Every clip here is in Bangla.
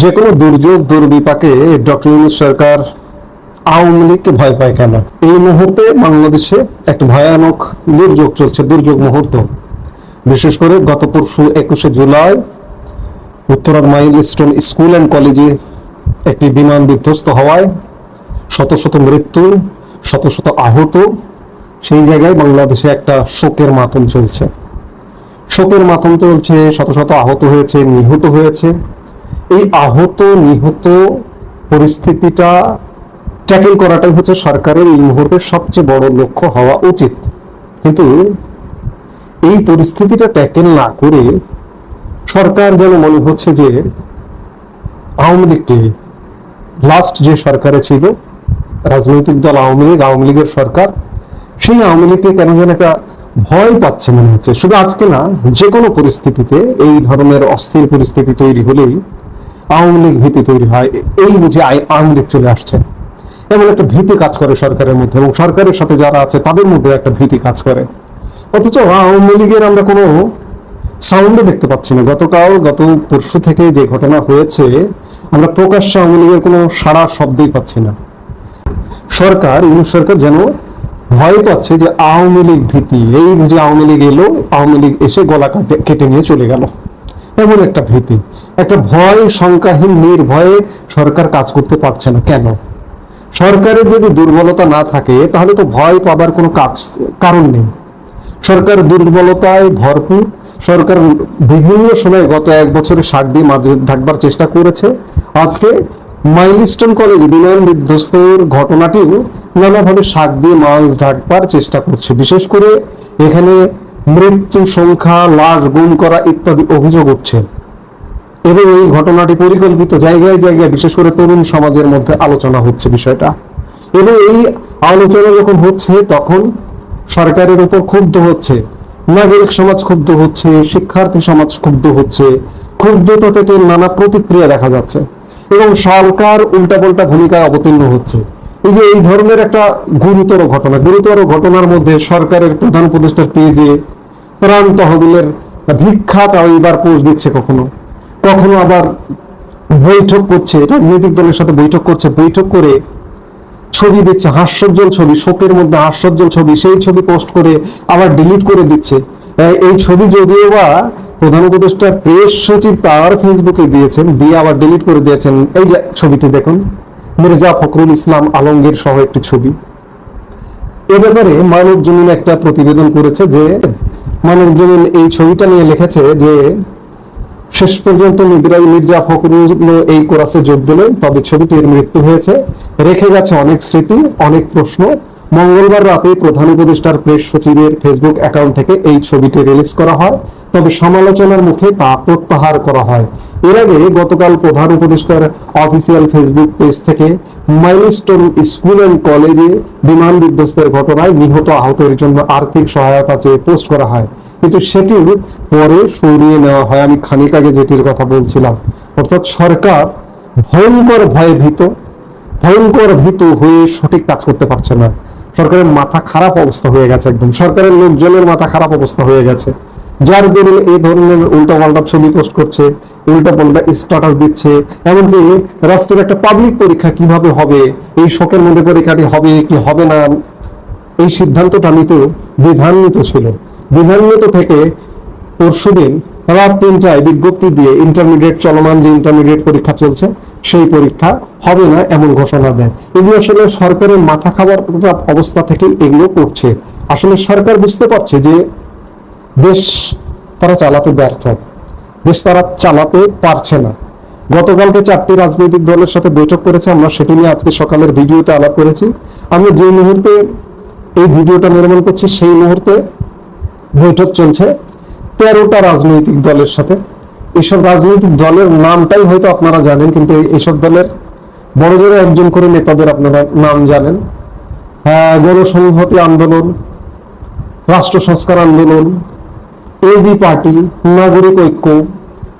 যে কোনো দুর্যোগ দুর্বিপাকে ডক্টর ইউনুস সরকার আওয়ামী লীগকে ভয় পায় কেন? এই মুহূর্তে বাংলাদেশে একটা ভয়ানক দুর্যোগ চলছে, দুর্যোগ মুহূর্ত। বিশেষ করে গত পরশু একুশে জুলাই উত্তরার মাইল স্টোন স্কুল অ্যান্ড কলেজে একটি বিমান বিধ্বস্ত হওয়ায় শত শত মৃত্যু, শত শত আহত, সেই জায়গায় বাংলাদেশে একটা শোকের মাতম চলছে। শোকের মাতম চলছে, শত শত আহত হয়েছে, নিহত হয়েছে। এই আহত, নিহত পরিস্থিতিটা ট্যাকেল করাটাই হচ্ছে সরকারের এই মুহূর্তে সবচেয়ে বড় লক্ষ্য হওয়া উচিত। কিন্তু এই পরিস্থিতিটা ট্যাকেল না করে সরকার যেন মনে হচ্ছে যে আওয়ামী লীগকে লাস্ট যে সরকারে ছিল, রাজনৈতিক দল আওয়ামী লীগ, আওয়ামী লীগের সরকার, সেই আওয়ামী লীগকে কেন যেন একটা ভয় পাচ্ছে মনে হচ্ছে। শুধু আজকে না যে কোনো পরিস্থিতিতে এই ধরনের অস্থির পরিস্থিতি তৈরি হলেই আওয়ামী লীগ ভীতি তৈরি হয়। এই বুঝে আওয়ামী লীগ চলে আসছে। এমন একটা ভীতি কাজ করে সরকারের মধ্যে এবং সরকারের সাথে যারা আছে, তাদের মধ্যে একটা ভীতি কাজ করে। অথচ আওয়ামী লীগের আমরা কোনো সাউন্ডে দেখতে পাচ্ছি না। গতকাল, গত পরশু থেকে যে ঘটনা হয়েছে, আমরা প্রকাশ্যে আওয়ামী লীগের কোনো সারা শব্দই পাচ্ছি না। সরকার, ইউনুস সরকার যেন ভয় পাচ্ছে যে আওয়ামী লীগ ভীতি। এই বুঝে আওয়ামী লীগ এলো, আওয়ামী লীগ এসে গলা কাটে কেটে নিয়ে চলে গেল। এমন একটা ভীতি, একটা ভয় শঙ্কাহীন, নির্ভয়ে সরকার কাজ করতে পারছে না। কেন? সরকারের যদি দুর্বলতা না থাকে, তাহলে তো ভয় পাবার কোনো কাজ, কারণ নেই। সরকার দুর্বলতায় ভরপুর, সরকার বিভিন্ন সময় গত এক বছরে শাক দিয়ে মাঝে ঢাকবার চেষ্টা করেছে। আজকে মাইলস্টোন কলেজ বিমান বিধ্বস্তর ঘটনাটিও নানাভাবে শাক দিয়ে মাছ ঢাকবার চেষ্টা করছে। বিশেষ করে এখানে মৃত্যু সংখ্যা, লাশ, গুম করা ইত্যাদি অভিযোগ উঠছে। এবং এই ঘটনাটি পরিকল্পিত জায়গায় জায়গায়, বিশেষ করে তরুণ সমাজের মধ্যে আলোচনা হচ্ছে বিষয়টা। এবং এই আলোচনা যখন হচ্ছে, তখন সরকারের উপর ক্ষুব্ধ হচ্ছে, নাগরিক সমাজ ক্ষুব্ধ হচ্ছে, শিক্ষার্থী সমাজ ক্ষুব্ধ হচ্ছে ক্ষুব্ধতা থেকে নানা প্রতিক্রিয়া দেখা যাচ্ছে। এবং সরকার উল্টাপাল্টা ভূমিকায় অবতীর্ণ হচ্ছে। এই যে এই ধরনের একটা গুরুতর ঘটনা, গুরুতর ঘটনার মধ্যে সরকারের প্রধান উপদেষ্টার পেজে ত্রাণ তহবিলের ভিক্ষা চাইবার পোষ দিচ্ছে কখনো? কখনো আবার বৈঠক করছে, রাজনৈতিক দলের সাথে বৈঠক করছে, বৈঠক করে ছবি দিচ্ছে, হাস্যজ্জ্বল ছবি, শোকের মধ্যে হাস্যজ্জ্বল ছবি, সেই ছবি পোস্ট করে আবার ডিলিট করে দিচ্ছে। এই- এই ছবি যদিও বা প্রধান উপদেষ্টা প্রেস সচিব তার ফেসবুকে দিয়েছেন, দিয়ে আবার ডিলিট করে দিয়েছেন। এই যে ছবিটি দেখুন, মির্জা ফখরুল ইসলাম আলমগীর সহ একটি ছবি। এ ব্যাপারে মানব জমিন একটা প্রতিবেদন করেছে যে মানব জমিন এই ছবিটা নিয়ে লিখেছে যে, শেষ পর্যন্ত নিদ্রাই মির্জা ফখরুল এই কোরাসে যোগ দিলেন, তবে ছবিটির মৃত্যু হয়েছে। রেখে গেছে অনেক স্মৃতি, অনেক প্রশ্ন। মঙ্গলবার রাতে প্রধান উপদেষ্টার প্রেস সচিবের ফেসবুক অ্যাকাউন্ট থেকে এই ছবিটি রিলিজ করা হয়। তবে সমালোচনার মুখে তা প্রত্যাহার করা হয়। এর আগে গতকাল প্রধান উপদেষ্টার অফিসিয়াল ফেসবুক পেজ থেকে মাইলস্টোন স্কুল অ্যান্ড কলেজে বিমান বিধ্বস্তের ঘটনায় নিহত আহতের জন্য আর্থিক সহায়তা চেয়ে পোস্ট করা হয়। কিন্তু সেটি পরে সরিয়ে নেওয়া হয়। আমি খানিক আগে যেটির কথা বলছিলাম। অর্থাৎ সরকার ভয়ঙ্কর ভয়ে ভীত, ভয়ঙ্কর ভীত হয়ে সঠিক কাজ করতে পারছে না। সরকারের মাথা খারাপ অবস্থা হয়ে গেছে একদম। সরকারের লোকজনের মাথা খারাপ অবস্থা হয়ে গেছে। যার দরুন এই ধরনের উল্টা পাল্টা ছবি পোস্ট করছে উল্টা পাল্টা স্ট্যাটাস দিচ্ছে, এমনকি রাষ্ট্রের একটা পাবলিক পরীক্ষা কীভাবে হবে, এই শোকের মধ্যে পরীক্ষাটি হবে কি হবে না, এই সিদ্ধান্তটা নিতেও বিধান্বিত ছিল। বিধান্বিত থেকে পরশুদিন রাত তিনটায় বিজ্ঞপ্তি দিয়ে ইন্টারমিডিয়েট চলমান যে ইন্টারমিডিয়েট পরীক্ষা চলছে, সেই পরীক্ষা হবে না এমন ঘোষণা দেয়। এগুলো আসলে সরকারের মাথা খাবার অবস্থা থেকে এগুলো করছে। আসলে সরকার বুঝতে পারছে যে দেশ তারা চালাতে ব্যর্থ। দেশ তারা চালাতে পারছে না। গতকালকে চারটি রাজনৈতিক দলের সাথে বৈঠক করেছে, আমরা সেটি নিয়ে আজকে সকালের ভিডিওতে আলাপ করেছি। আমি যে মুহূর্তে এই ভিডিওটা নির্মাণ করছি, সেই মুহূর্তে বৈঠক চলছে তেরোটা রাজনৈতিক দলের সাথে। এসব রাজনৈতিক দলের নামটাই হয়তো আপনারা জানেন, কিন্তু এই- এইসব দলের বড় জোরে একজন করে নেতাদের আপনারা নাম জানেন। গণসংহতি আন্দোলন, রাষ্ট্র সংস্কার আন্দোলন এবি পার্টি নাগরিক ঐক্য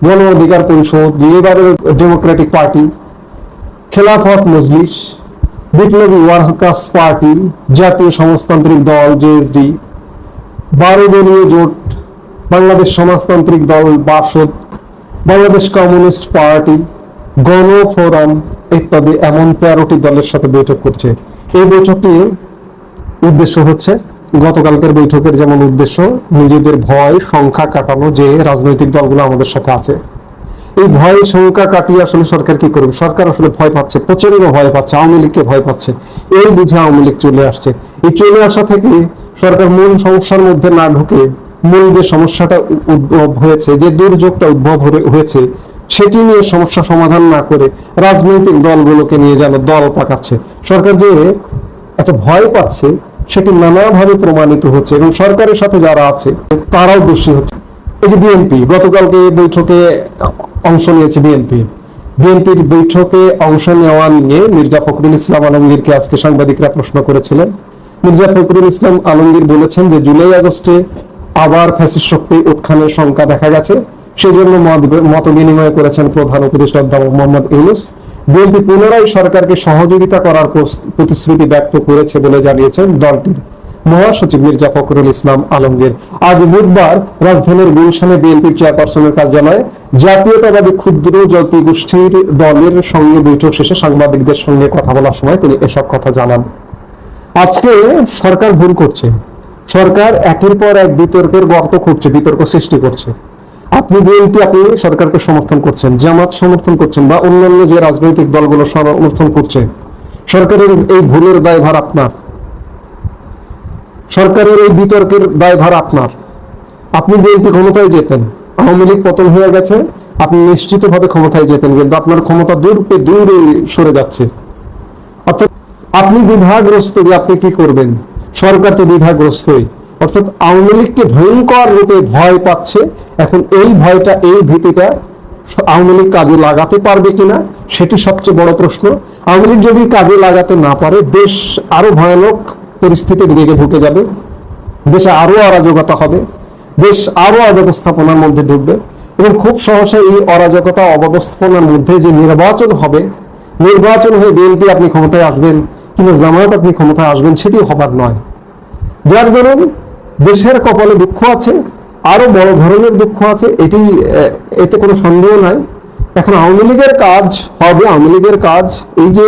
গণ অধিকার পরিষদ liberal Democratic party Khelafat Majlis বিপ্লবী ওয়ার্কার্স পার্টি জাতীয় সমাজতান্ত্রিক দল জেএসডি বারো দলীয় জোট বাংলাদেশ সমাজতান্ত্রিক দল বাসদ বাংলাদেশ কমিউনিস্ট পার্টি গণফোরাম ইত্যাদি এমন তেরোটি দলের সাথে বৈঠক করছে। এই বৈঠকটি উদ্দেশ্য হচ্ছে গতকালকের বৈঠকের যেমন উদ্দেশ্য, নিজেদের ভয়, সংখ্যা কাটানো যে রাজনৈতিক দলগুলো আমাদের সাথে আছে। এই ভয় সংখ্যা কাটিয়ে আসলে সরকার কি করবে? সরকার আসলে ভয় পাচ্ছে প্রচণ্ড ভয় পাচ্ছে, আওয়ামী লীগকে ভয় পাচ্ছে। এই বুঝে আওয়ামী লীগ চলে আসছে। এই চলে আসা থেকে সরকার মূল সমস্যার মধ্যে না ঢুকে মূল যে সমস্যাটা উদ্ভব হয়েছে, যে দুর্যোগটা উদ্ভব হয়ে- হয়েছে, সেটি নিয়ে সমস্যা সমাধান না করে রাজনৈতিক দলগুলোকে নিয়ে যেন দল পাকাচ্ছে। সরকার যে একটা ভয় পাচ্ছে সেটি নানাভাবে প্রমাণিত হচ্ছে এবং সরকারের সাথে যারা আছে, তারাও দোষী হচ্ছে। এই যে বিএনপি, গতকালকে বৈঠকে অংশ নিয়েছে বিএনপি। বিএনপির বৈঠকে অংশ নেওয়া নিয়ে মির্জা ফখরুল ইসলাম আলমগীরকে আজকে সাংবাদিকরা প্রশ্ন করেছিলেন। মির্জা ফখরুল ইসলাম আলমগীর বলেছেন যে জুলাই আগস্টে আবার ফ্যাসিস শক্তি উত্থানের সংখ্যা দেখা গেছে। সেই জন্য মত- বিনিময় করেছেন প্রধান উপদেষ্টা মোহাম্মদ ইউনুস। বিএনপি পুনরায় সরকারকে সহযোগিতা করার প্রতিশ্রুতি ব্যক্ত করেছে বলে জানিয়েছেন দলটির মহাসচিব মির্জা ফখরুল ইসলাম আলমগীর। আজ বুধবার রাজধানীর গুলশানে বিএনপির চেয়ারপারসনের কার্যালয়ে জাতীয়তাবাদী ক্ষুদ্র জাতি গোষ্ঠীর দলের সঙ্গে বৈঠক শেষে সাংবাদিকদের সঙ্গে কথা বলার সময় তিনি এসব কথা জানান। আজকে সরকার ভুল করছে। সরকার একের পর এক বিতর্কের গর্ত খুঁজছে বিতর্ক সৃষ্টি করছে। আপনি বিএনপি আপনি সরকারকে সমর্থন করছেন, জামাত সমর্থন করছেন বা অন্যান্য যে রাজনৈতিক দলগুলো সমর্থন করছে, সরকারের এই ভুলের দায়ভার আপনার। সরকারের এই বিতর্কের দায়ভার আপনার। আপনি বিএনপি ক্ষমতায় যেতেন, আওয়ামী লীগ পতন হয়ে গেছে, আপনি নিশ্চিতভাবে ক্ষমতায় যেতেন, কিন্তু আপনার ক্ষমতা দূর পে দূরে সরে যাচ্ছে। অর্থাৎ আপনি দ্বিধাগ্রস্ত যে আপনি কি করবেন, সরকার তো দ্বিধাগ্রস্তই অর্থাৎ আওয়ামী লীগকে ভয়ঙ্কর রূপে ভয় পাচ্ছে। এখন এই ভয়টা, এই ভীতিটা আওয়ামী লীগ কাজে লাগাতে পারবে কিনা, সেটি সবচেয়ে বড় প্রশ্ন। আওয়ামী লীগ যদি কাজে লাগাতে না পারে, দেশ আরও ভয়ানক পরিস্থিতির দিকে ঢুকে যাবে। দেশে আরও অরাজকতা হবে। দেশ আরও অব্যবস্থাপনার মধ্যে ঢুকবে। এবং খুব সহসা এই অরাজকতা, অব্যবস্থাপনার মধ্যে যে নির্বাচন হবে, নির্বাচন হয়ে বিএনপি আপনি ক্ষমতায় আসবেন কিংবা জামায়াত আপনি ক্ষমতায় আসবেন সেটি হবার নয়। যার দরুন দেশের কপালে দুঃখ আছে, আরও বড় ধরনের দুঃখ আছে, এটি এতে কোনো সন্দেহ নাই। এখন আওয়ামী লীগের কাজ হবে, আওয়ামী লীগের কাজ, এই যে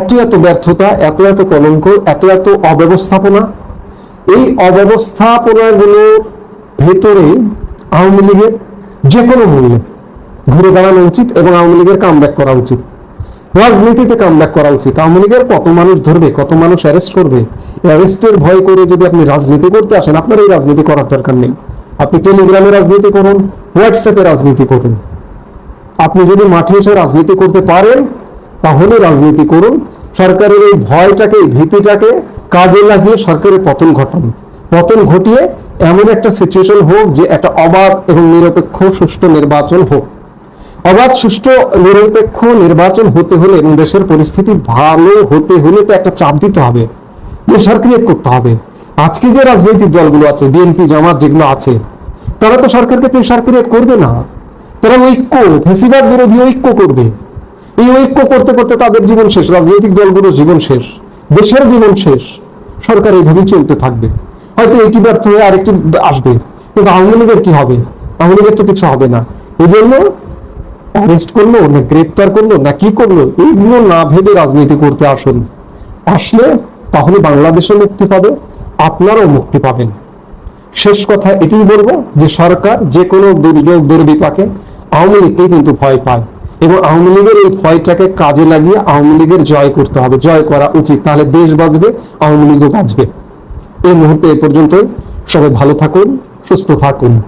এত এত ব্যর্থতা, এত এত কলঙ্ক, এত এত অব্যবস্থাপনা, এই অব্যবস্থাপনাগুলোর ভেতরে আওয়ামী লীগের যে কোনো মূল্যে ঘুরে দাঁড়ানো উচিত এবং আওয়ামী লীগের কাম করা উচিত। রাজনীতিতে কাম করা উচিত। আওয়ামী লীগের কত মানুষ ধরবে, কত মানুষ অ্যারেস্ট করবে অ্যারেস্টের ভয় করে যদি আপনি রাজনীতি করতে আসেন, আপনার এই রাজনীতি করার দরকার নেই। আপনি টেলিগ্রামে রাজনীতি করুন হোয়াটসঅ্যাপে রাজনীতি করুন। আপনি যদি মাঠে এসে রাজনীতি করতে পারেন, তাহলে রাজনীতি করুন। সরকারের এই ভয়টাকে, এই ভীতিটাকে কাজে লাগিয়ে সরকারের পতন ঘটান। পতন ঘটিয়ে এমন একটা সিচুয়েশন হোক যে একটা অবাধ এবং নিরপেক্ষ সুষ্ঠু নির্বাচন হোক। অবাধ, সুষ্ঠু, নিরপেক্ষ নির্বাচন হতে হলে এবং দেশের পরিস্থিতি ভালো হতে হলে তো একটা চাপ দিতে হবে। প্রেশার ক্রিয়েট করতে হবে। আজকে যে রাজনৈতিক দলগুলো আছে বিএনপি জামাত যেগুলো আছে, তারা তো সরকারকে প্রেশার ক্রিয়েট করবে না। তারা ঐক্য ফেসিবাদ বিরোধী ঐক্য করবে। এই ঐক্য করতে করতে তাদের জীবন শেষ, রাজনৈতিক দলগুলোর জীবন শেষ, দেশের জীবন শেষ। সরকার এইভাবেই চলতে থাকবে। হয়তো এটি ব্যর্থ হয়ে আরেকটি আসবে। কিন্তু আওয়ামী লীগের কি হবে? আওয়ামী লীগের তো কিছু হবে না। এই জন্য অ্যারেস্ট করল না, গ্রেপ্তার করল না কি করল? এইগুলো না ভেবে রাজনীতি করতে আসুন। আসলে তাহলে বাংলাদেশও মুক্তি পাবে, আপনারাও মুক্তি পাবেন। শেষ কথা এটাই বলব যে সরকার যে কোনো দুর্যোগ দুর্বিপাকে আওয়ামী লীগকে কিন্তু ভয় পায় এবং আওয়ামী লীগের এই ভয়টাকে কাজে লাগিয়ে আওয়ামী লীগের জয় করতে হবে, জয় করা উচিত, তাহলে দেশ বাঁচবে, আওয়ামী লীগও বাঁচবে। এই মুহূর্তে এ পর্যন্ত সবাই ভালো থাকুন, সুস্থ থাকুন।